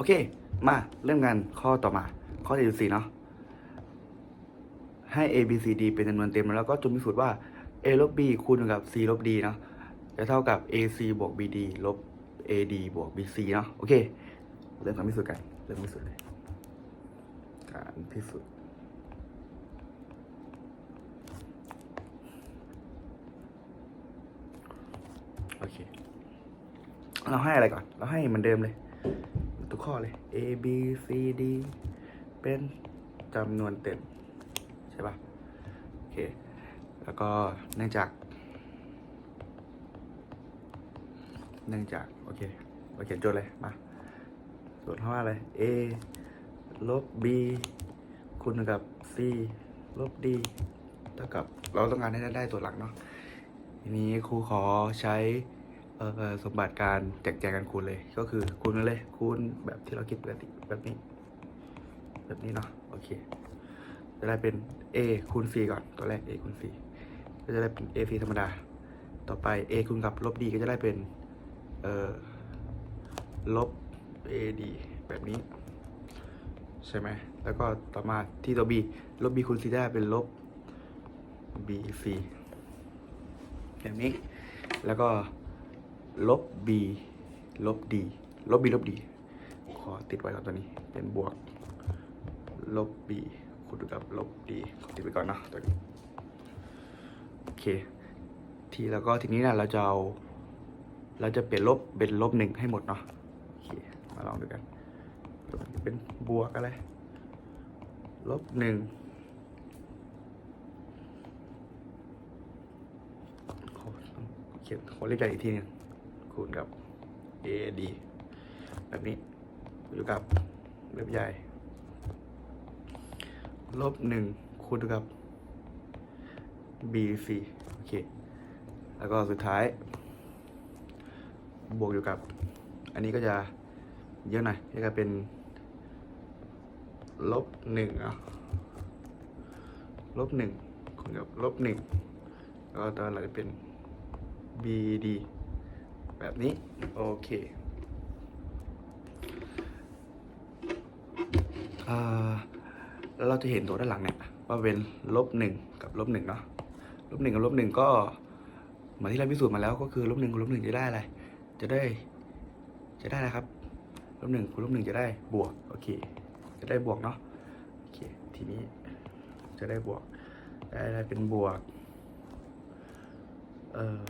โอเค มาเริ่มกันข้อต่อมา ข้อที่สี่เนาะให้ a b c d เป็นจำนวนเต็มแล้วก็จงพิสูจน์ว่า a ลบ b คูณกับ c ลบ d เนาะจะเท่ากับ ac บวก bd ลบ ad บวก bc เนาะโอเค เริ่มการพิสูจน์กัน เริ่มพิสูจน์เลยการพิสูจน์โอเค เราให้อะไรก่อน เราให้เหมือนเดิมเลย กข้อเลย A B C D เป็นจำนวนเต็ม ใช่ปะโอเค แล้วก็เนื่องจาก เนื่องจาก โอเคเราเขียนโจทย์เลย มาส่วนข้อว่าอะไร A ลบ B คูณกับ C ลบ D เท่ากับ เราต้องการให้ได้ตัวหลักเนาะทีนี้ครูขอใช้ สมบัติการแจกแจงกันคูณเลย ก็คือคูณเลยคูณแบบที่เราคิดปกติแบบนี้ แบบนี้เนาะโอเค จะได้เป็น a คูณ c ก่อนตัวแรก a คูณ c ก็จะได้เป็น a c ธรรมดา ต่อไป a คูณกับลบ d ก็จะได้เป็นเอ่อลบ ad แบบนี้ ใช่ไหมแล้วก็ต่อมาที่ตัว b ลบ b คูณ c ได้เป็นลบ bc แบบนี้ แล้วก็ ลบ b ลบ d ลบ b ลบ d ขอติดไว้ก่อนตัวนี้ เป็นบวก ลบ b คูณกับลบ d ขอติดไว้ก่อนเนาะตัวนี้ โอเค ทีแล้วก็ทีนี้นะเราจะเอา เราจะเปลี่ยนลบเป็นลบหนึ่งให้หมดเนาะ โอเค มาลองดูกัน เป็นบวกอะไร ลบหนึ่งขอเขียนขอเลขใหญ่อีกทีนึง คูณกับ AD แบบนี้อยู่กับเลขใหญ่ ลบหนึ่งคูณกับ BC โอเค แล้วก็สุดท้าย บวกอยู่กับ อันนี้ก็จะเยอะหน่อยนี่ก็เป็น ลบหนึ่งอะลบหนึ่งคูณกับลบหนึ่งแล้วก็ตัวหลังจะเป็น BD แบบนี้ โอเคเอ่อแล้วเราจะเห็นตัวด้านหลังเนี่ยว่าเป็นลบหนึ่งกับลบหนึ่งเนาะลบหนึ่งกับลบหนึ่งก็เหมือนที่เราพิสูจน์มาแล้วก็คือลบหนึ่งกับลบหนึ่งจะได้อะไร จะได้ จะได้อะครับลบหนึ่งคูณลบหนึ่งจะได้บวกโอเค จะได้บวกเนาะโอเคทีนี้จะได้บวกได้อะไรเป็นบวกเอ่อ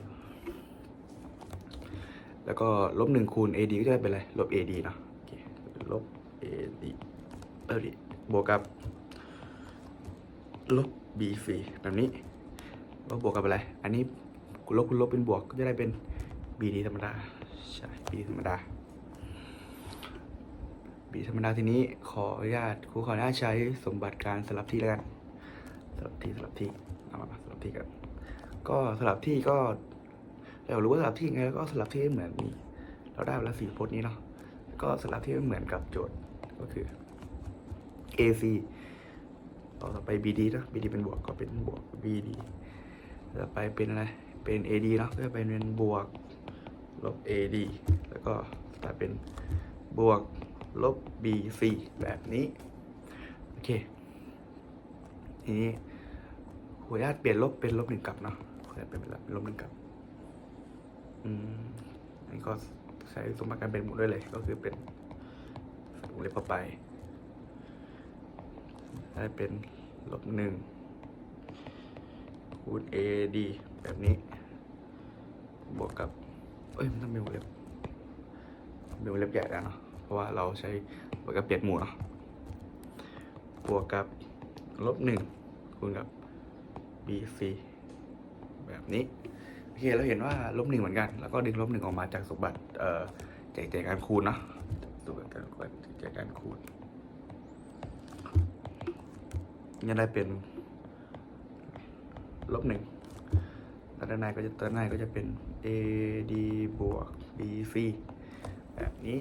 แล้วก็ลบหนึ่งคูณ AD ก็จะได้เป็นอะไรลบ AD เนาะโอเคลบ AD เออดิบวกกับลบ BC แบบนี้ลบบวกกับอะไร อันนี้คูณลบคูณลบเป็นบวกก็จะได้เป็น BD ธรรมดาใช่ BD ธรรมดาบีธรรมดาทีนี้ขออนุญาตครูขออนุญาตใช้สมบัติการสลับที่แล้วกันสลับที่สลับที่เอามาสลับที่กันก็สลับที่ก็ เรารู้ว่าสลับที่ยังไงแล้วก็สลับที่ให้เหมือนนี้เราได้มาแล้วสี่พจน์นี้เนาะก็สลับที่เหมือนกับโจทย์ก็คือ AC ต่อไป BD เนอะ BD เป็นบวกก็เป็นบวก BD ต่อไปเป็นอะไรเป็น AD เนาะก็จะเป็นบวกลบ AD แล้วก็ต่อไปเป็นบวกลบ bc แบบนี้ โอเค ทีนี้ขออนุญาตเปลี่ยนลบเป็นลบหนึ่งกลับเนาะขออนุญาตเปลี่ยนเป็นลบหนึ่งกลับ อันนี้ก็ใช้สมการเป็นหมดด้วยเลย ก็คือเป็นวงเล็บเข้าไป ได้เป็นลบหนึ่งคูณ ad แบบนี้ บวกกับ เอ้ย มันต้องเป็นวงเล็บเป็นวงเล็บใหญ่แล้วเนาะ เพราะว่าเราใช้บวกกับเปลี่ยนหมู่เนาะ บวกกับลบหนึ่งคูณกับ bc แบบนี้ เคเราเห็นว่าลบหนึ่งเหมือนกัน แล้วก็ดึงลบหนึ่งออกมาจากสมบัติเอ่อแจกแจกการคูณเนาะสมบัติการคูณแจกการคูณจะได้เป็นลบหนึ่งแล้วด้านในก็จะด้านในก็จะเป็น ad บวก bc แบบนี้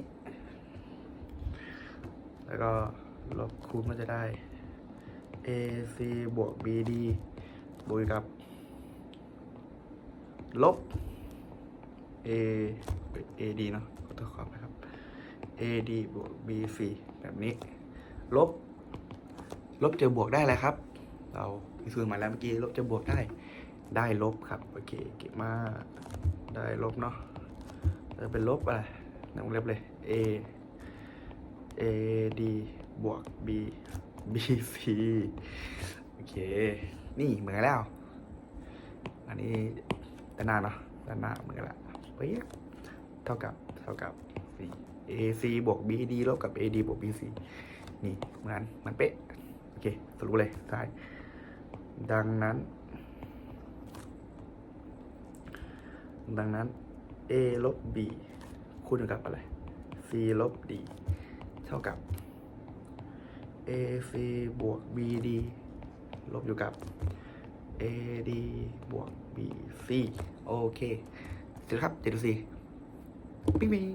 แล้วก็ลบคูณก็จะได้ ac บวก bd บวกกับ ลบ a ad เนาะขอโทษครับนะครับ AD บวก BC แบบนี้ ลบ ลบเจอบวกได้อะไรครับ เราพิสูจน์มาแล้วเมื่อกี้ ลบเจอบวกได้ ได้ลบครับ โอเค เก่งมา ได้ลบเนาะจะเป็นลบอะไรในวงเล็บเลย A AD บวก B BC โอเค นี่เหมือนแล้ว อันนี้ ด้านหน้าเนาะด้านหน้าเหมือนกันละเป๊ะเท่ากับเท่ากับ4 AC บวก BD ลบกับ AD บวก BC นี่เหมือนกันมันเป๊ะ โอเค สรุปเลยท้ายดังนั้น ดังนั้น A ลบ B คูณกับอะไร C ลบ D เท่ากับ AC บวก BD ลบอยู่กับ AD บวก BC โอเค เสร็จแล้วครับเจ็ดสี่ปิ๊งปิ๊ง